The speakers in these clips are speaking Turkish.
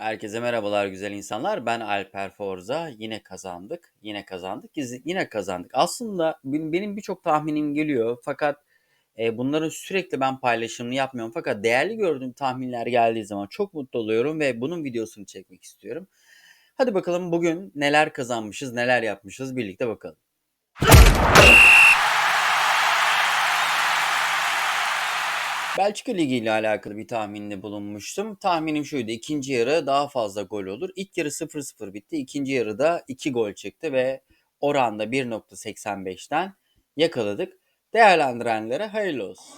Herkese merhabalar güzel insanlar. Ben Alper Forza. Yine kazandık. Yine kazandık. Yine kazandık. Aslında benim birçok tahminim geliyor. Fakat e, bunların sürekli ben paylaşımını yapmıyorum. Fakat değerli gördüğüm tahminler geldiği zaman çok mutlu oluyorum ve bunun videosunu çekmek istiyorum. Hadi bakalım bugün neler kazanmışız, neler yapmışız birlikte bakalım. Belçika Ligi ile alakalı bir tahminde bulunmuştum. Tahminim şuydu. ikinci yarı daha fazla gol olur. İlk yarı 0-0 bitti. İkinci yarıda 2 gol çıktı ve oranda 1.85'ten yakaladık. Değerlendirenlere hayırlı olsun.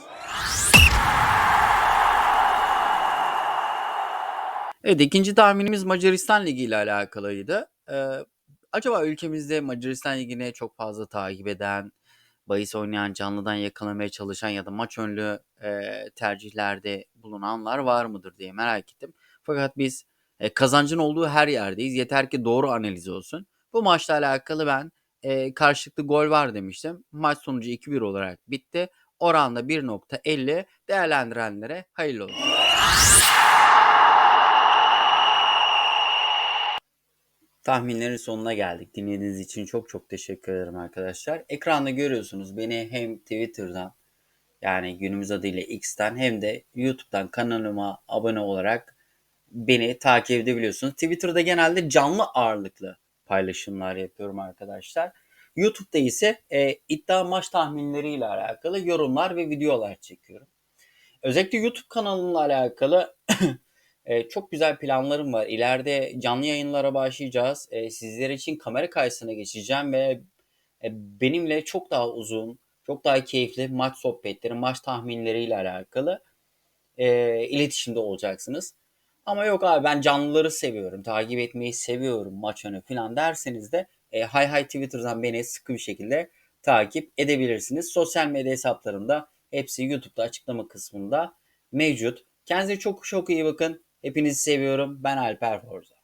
Evet ikinci tahminimiz Macaristan Ligi ile alakalıydı. Ee, acaba ülkemizde Macaristan Ligi'ne çok fazla takip eden, bahis oynayan, canlıdan yakalamaya çalışan ya da maç önlü e, tercihlerde bulunanlar var mıdır diye merak ettim. Fakat biz e, kazancın olduğu her yerdeyiz. Yeter ki doğru analiz olsun. Bu maçla alakalı ben e, karşılıklı gol var demiştim. Maç sonucu 2-1 olarak bitti. Oranda 1.50 değerlendirenlere hayırlı olsun. Tahminlerin sonuna geldik. Dinlediğiniz için çok çok teşekkür ederim arkadaşlar. Ekranda görüyorsunuz beni hem Twitter'dan yani günümüz adıyla X'ten hem de YouTube'dan kanalıma abone olarak beni takip edebiliyorsunuz. Twitter'da genelde canlı ağırlıklı paylaşımlar yapıyorum arkadaşlar. YouTube'da ise e, iddia maç tahminleriyle alakalı yorumlar ve videolar çekiyorum. Özellikle YouTube kanalımla alakalı e, çok güzel planlarım var. İleride canlı yayınlara başlayacağız. E, sizler için kamera karşısına geçeceğim ve e, benimle çok daha uzun, çok daha keyifli maç sohbetleri, maç tahminleriyle alakalı e, iletişimde olacaksınız. Ama yok abi ben canlıları seviyorum, takip etmeyi seviyorum maç önü falan derseniz de e, Hay Hay Twitter'dan beni sıkı bir şekilde takip edebilirsiniz. Sosyal medya hesaplarımda hepsi YouTube'da açıklama kısmında mevcut. Kendinize çok çok iyi bakın. Hepinizi seviyorum. Ben Alper Forza.